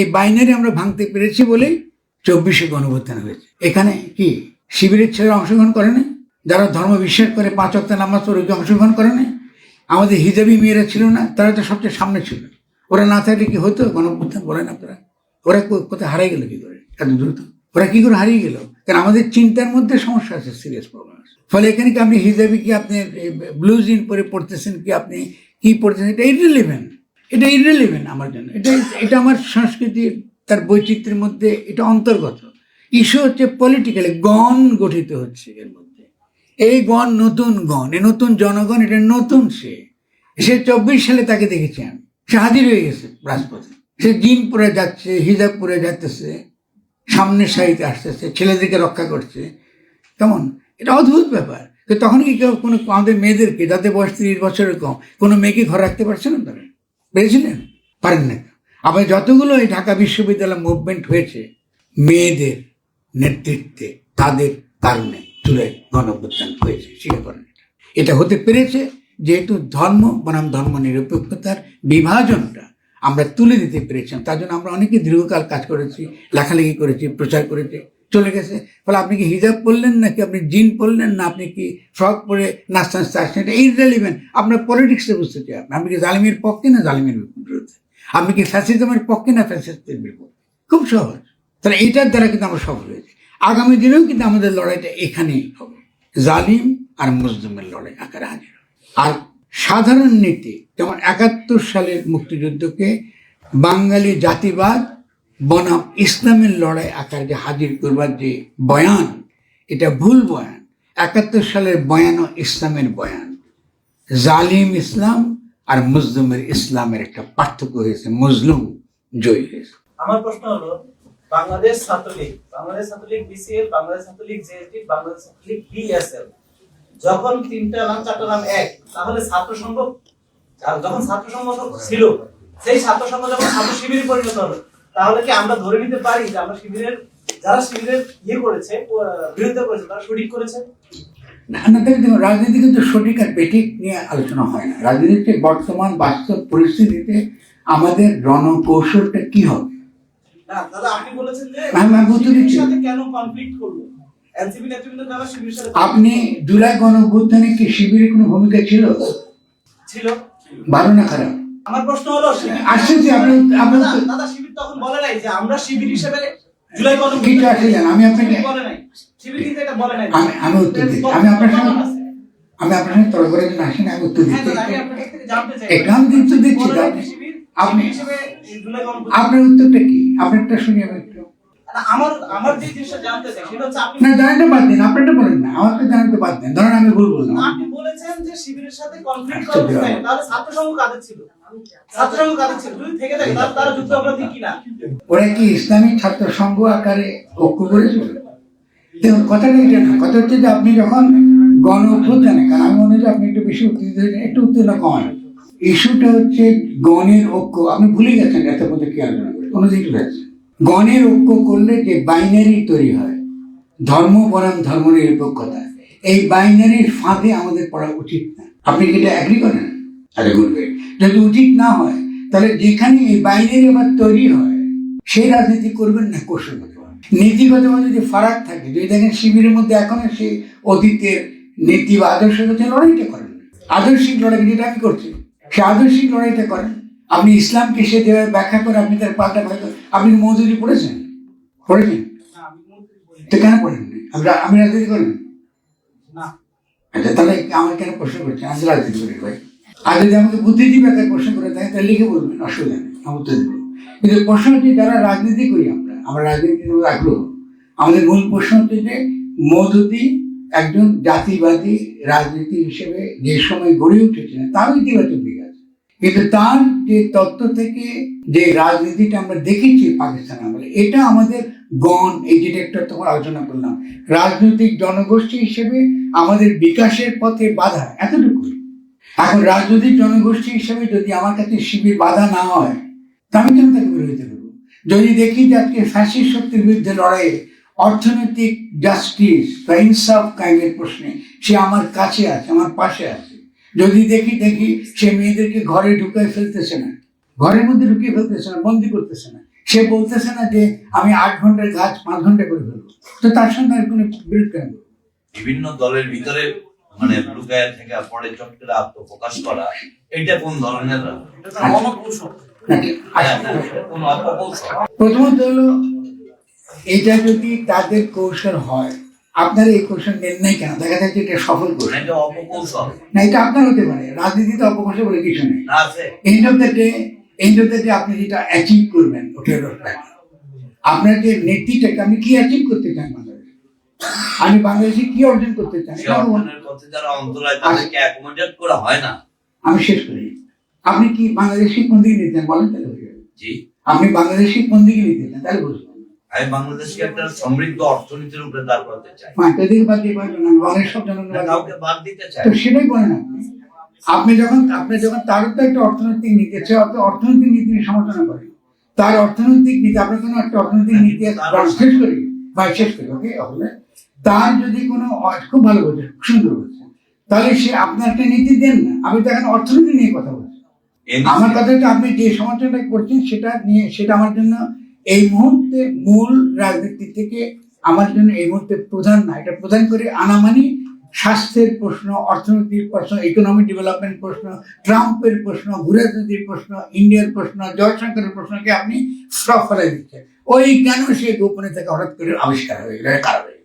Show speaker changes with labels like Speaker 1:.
Speaker 1: এই বাইনারি আমরা ভাঙতে পেরেছি বলেই চব্বিশে গণভুত্থান হয়েছে। এখানে কি শিবিরের ছেলেরা অংশগ্রহণ করেনি যারা ধর্ম বিশ্বাস করে পাঁচ অক্ট নামাজ পড়ে অংশগ্রহণ করেনি আমাদের হিজাবি মেয়েরা ছিল না, তারা তো সবচেয়ে সামনে ছিল। ওরা না থাকলে কি হতো? গণভুত্থান বলেন আপনারা ওরা কোথায় হারাই গেল কি করে? এত দ্রুত। ওরা কি করে হারিয়ে গেল? কারণ আমাদের চিন্তার মধ্যে সমস্যা আছে সিরিয়াস প্রবলেম ফলে এখানে কি আপনি হিজাবি কি আপনি ব্লু জিন পরে পড়তেছেন কি আপনি, কি পড়তেছেন? এটা ইরিলিভেন্ট এটা ইরিলিভেন্ট আমার জন্য। এটা এটা আমার সংস্কৃতির, তার বৈচিত্র্যের মধ্যে এটা অন্তর্গত। ইস্যু হচ্ছে পলিটিক্যালি গণ গঠিত হচ্ছে এর মধ্যে। এই গণ নতুন গণ, এই নতুন জনগণ, এটা নতুন সে। সে চব্বিশ সালে তাকে দেখেছি আমি। সে হাজির হয়ে গেছে রাজপথে। সে জিন পরে যাচ্ছে, হিজাব পরে যাচ্ছে সামনের সারিতে আসতেছে, ছেলেদেরকে রক্ষা করছে। কেমন? এটা অদ্ভুত ব্যাপার। তখন কি কেউ কোনো আমাদের মেয়েদেরকে, যাদের বয়স তিরিশ বছরের কম, কোনো মেয়েকে ঘরে রাখতে পারছে না তারা? পেরেছিলেন পারেন না আবার যতগুলো এই ঢাকা বিশ্ববিদ্যালয় মুভমেন্ট হয়েছে, মেয়েদের নেতৃত্বে তাদের কারণে চুলে গণঅভ্যুত্থান হয়েছে, স্বীকার করেন। এটা হতে পেরেছে যেহেতু ধর্ম বনাম ধর্ম নিরপেক্ষতার বিভাজনটা আমরা তুলে দিতে পেরেছিলাম, তার জন্য আমরা অনেকে দীর্ঘকাল কাজ করেছি, লেখালেখি করেছি, প্রচার করেছি। চলে গেছে। ফলে আপনি কি হিজাব পরলেন নাকি? আপনি জিন পরলেন না? আপনি কি ফ্রক পরে নাচতে নাচতে আসছেন এটা ইররেলিভেন্ট আপনার পলিটিক্সে বুঝতে চাই আপনি আপনি কি জালিমের পক্ষে না জালিমের বিরুদ্ধে আপনি কি ফ্যাসিজমের পক্ষে না ফ্যাসিস্টের বিরুদ্ধে খুব সহজ। তাহলে এটার দ্বারা কিন্তু আমরা সফল হয়েছি। আগামী দিনেও কিন্তু আমাদের লড়াইটা এখানেই হবে। জালিম আর মুসলিমের লড়াই আকারে হাজির আর সাধারণ নীতি, যেমন একাত্তর সালের মুক্তিযুদ্ধকে বাঙালি জাতিবাদ বনাম ইসলামের লড়াই আকারে যে হাজির করবার যে বয়ান, এটা ভুল বয়ান। একাত্তর সালের বয়ানও ইসলামের বয়ান। জালিম ইসলাম আর মুসলিমের ইসলামের একটা পার্থক্য হয়েছে, মুসলিম জয়ী হয়েছে।
Speaker 2: আমার প্রশ্ন হলো, Bangladesh Chhatra League Bangladesh Chhatra League BCL, Bangladesh Chhatra League JSD Bangladesh Chhatra League BSL, যখন তিনটা নাম, চারটা নাম এক, তাহলে ছাত্র সংঘ যখন ছাত্র সংঘ ছিল, সেই ছাত্র সংঘ যখন ছাত্র শিবিরে পরিণত হলো তাহলে কি আমরা ধরে নিতে পারি যে আমরা শিবিরের যারা শিবিরের ইয়ে করেছে বিরোধিতা করেছে তারা সঠিক করেছে?
Speaker 1: রাজনীতি কিন্তু সঠিক আর বেঠিক নিয়ে আলোচনা হয় না। রাজনীতিতে বর্তমান বাস্তব পরিস্থিতিতে আমাদের রণকৌশলটা কি হবে?
Speaker 2: আপনি
Speaker 1: জুলাই গণ কি শিবিরের কোনো ভূমিকা ছিল?
Speaker 2: ছিল।
Speaker 1: ভালো না খারাপ?
Speaker 2: আমার প্রশ্ন হলো
Speaker 1: আসছে আপনি-
Speaker 2: দাদা, শিবির তখন বলে নাই যে আমরা শিবির হিসেবে জুলাই
Speaker 1: কত আছে আমি আপনাকে
Speaker 2: বলে নাই। শিবির কিন্তু এটা বলে নাই।
Speaker 1: আমি আমি উত্তর দিচ্ছি আমি আপনার সঙ্গে আমি আপনার সঙ্গে তর্ক করে জন্য আসি না আমি উত্তর
Speaker 2: হ্যাঁ
Speaker 1: দিচ্ছি এটা আমি দিচ্ছি আপনি আপনার উত্তরটা কি? আপনারটা শুনি আমি।
Speaker 2: আমার আমার যে জিনিসটা জানতে চাই সেটা হচ্ছে আপনি
Speaker 1: না জানাতে বাদ আপনারটা বলেন না আমাকে জানাতে বাদ ধরেন আমি ভুল বললাম।
Speaker 2: আপনি বলেছেন যে শিবিরের সাথে কনফ্লিক্ট
Speaker 1: আচ্ছা,
Speaker 2: তাহলে ছাত্র সংঘ কাদের ছিল? ছাত্র সংঘ কাদের ছিল? যদি থেকে থাকে তাহলে তারা যুদ্ধ অপরাধী কিনা?
Speaker 1: ওরা কি ইসলামী ছাত্র সংঘ আকারে ঐক্য করেছিল? দেখুন কথাটা এটা না কথা হচ্ছে যে আপনি যখন গণ অভ্যুত্থানে কারণ আমি মনে হচ্ছে আপনি একটু বেশি উত্তেজিত হয়েছেন একটু উত্তেজনা কমান। ইস্যুটা হচ্ছে গণের ঐক্য। আপনি ভুলে গেছেন এত মধ্যে কি আলোচনা করে কোনো দিক আছে গণের ঐক্য করলে যে বাইনারি তৈরি হয়, ধর্ম বনাম ধর্ম নিরপেক্ষতা, এই বাইনারির ফাঁদে আমাদের পড়া উচিত না। আপনি কি এটা অ্যাগ্রি করেন? আরে বলবে যদি উচিত না হয়, তাহলে যেখানে এই বাইনারি আবার তৈরি হয়, সেই রাজনীতি করবেন না কৌশলগত নীতিগতভাবে যদি ফারাক থাকে, যদি দেখেন শিবিরের মধ্যে এখনও সেই অতীতের নীতি বা আদর্শগত লড়াইটা করেন আদর্শিক লড়াই যেটা আমি করছি? সে আদর্শিক লড়াইটা করেন। আপনি ইসলামকে সে যেভাবে ব্যাখ্যা করে আপনি তার পাল্টা ব্যাখ্যা আপনি মজুরি পড়েছেন? পড়েছেন
Speaker 2: আমি
Speaker 1: তো কেন পড়েন না? আমি রাজনীতি করেন? আচ্ছা তাহলে আমার কেন প্রশ্ন করছেন? আমি রাজনীতি করি ভাই। আর যদি আমাকে বুদ্ধিজীবী আকারে প্রশ্ন করে থাকে তাহলে লিখে বলবেন অসুবিধা নেই আমি উত্তর দেবো। কিন্তু প্রশ্ন হচ্ছে যারা রাজনীতি করি আমরা আমরা রাজনীতির মধ্যে আগ্রহ। আমাদের মূল প্রশ্ন হচ্ছে যে মোদী একজন জাতিবাদী রাজনীতি হিসেবে যে সময় গড়ে উঠেছিলেন তারও ইতিবাচক দিক কিন্তু তার যে তত্ত্ব থেকে যে রাজনীতিটা আমরা দেখেছি পাকিস্তান আমলে, এটা আমাদের গণ, এই যেটা একটা তোমার আলোচনা করলাম, রাজনৈতিক জনগোষ্ঠী হিসেবে আমাদের বিকাশের পথে বাধা এতটুকু। এখন রাজনৈতিক জনগোষ্ঠী হিসেবে যদি আমার কাছে শিবির বাধা না হয়, তা আমি কেন তাকে বিরোধিতা করব? যদি দেখি যে আজকে ফ্যাসিস্ট শক্তির বিরুদ্ধে লড়াইয়ে অর্থনৈতিক জাস্টিস বা ইনসাফ কায়েমের প্রশ্নে সে আমার কাছে আছে, আমার পাশে আছে যদি দেখি দেখি সে মেয়েদেরকে ঘরে ঢুকায় ফেলতেছে না। ঘরের মধ্যে ঢুকিয়ে ফেলতেছে না বন্দি করতেছে না। সে বলতেছে না যে আমি আট ঘণ্টার কাজ পাঁচ ঘণ্টা করে ফেলব। তো তার সঙ্গে আর কোনো বিরোধ কেন
Speaker 3: বিভিন্ন দলের ভিতরে মানে লুকায় থেকে পরে চট করে আত্মপ্রকাশ করা এটা কোন ধরনের? হ্যাঁ,
Speaker 1: আচ্ছা,
Speaker 3: কোন অপকৌশল
Speaker 1: প্রথমত হলো এটা যদি তাদের কৌশল হয় আপনারা এই কৌশল নেন নাই কেন? দেখা যাচ্ছে এটা সফল
Speaker 3: এটা অপকৌশল
Speaker 1: না এটা আপনার হতে পারে। রাজনীতিতে অপকৌশল বলে কিছু নেই।
Speaker 3: আছে।
Speaker 1: End of the day end of the day আপনি যেটা অ্যাচিভ করবেন ওটা হলো fact। আপনার যে নেত্রীটাকে আপনি কি অ্যাচিভ করতে চান বাংলাদেশে? আমি বাংলাদেশে কি অর্জন করতে চান
Speaker 3: হয় না।
Speaker 1: আমি শেষ করি। আপনি কি বাংলাদেশি কোন দিকে নিতে চান? বলেন তাহলে
Speaker 3: জি।
Speaker 1: আপনি বাংলাদেশি কোন দিকে নিতে চান? তাহলে বুঝবেন।
Speaker 3: আমি বাংলাদেশকে একটা সমৃদ্ধ অর্থনীতির উপরে দাঁড় করাতে চাই। কাউকে বাদ দিতে চাই।
Speaker 1: তো সেটাই বলেন আপনি। আপনি যখন আপনি যখন তার তো একটা অর্থনৈতিক নীতি আছে অর্থ অর্থনৈতিক নীতি সমালোচনা করে। তার অর্থনৈতিক নীতি আপনার কোনো একটা অর্থনৈতিক নীতি
Speaker 3: তার-
Speaker 1: বা শেষ করি বা শেষ করি ওকে তাহলে তার যদি কোনো খুব ভালো বলছে সুন্দর বলছে তাহলে সে আপনার একটা নীতি দেন না। আমি তো এখন অর্থনীতি নিয়ে কথা বলছি আমার কথা হচ্ছে আপনি যে সমালোচনাটা করছেন সেটা নিয়ে সেটা আমার জন্য এই মুহূর্তে মূল রাজনীতি থেকে আমার জন্য এই মুহূর্তে প্রধান না, এটা প্রধান করে আনা মানে স্বাস্থ্যের প্রশ্ন, অর্থনৈতিক প্রশ্ন ইকোনমিক ডেভেলপমেন্ট প্রশ্ন, ট্রাম্পের প্রশ্ন, ভূরাজনীতির প্রশ্ন, ইন্ডিয়ার প্রশ্ন, জয়শঙ্করের প্রশ্নকে আপনি ফেলে দিচ্ছেন। ওই কেন সে গোপনে থেকে হঠাৎ করে আবিষ্কার হয়ে গেল? কারণে?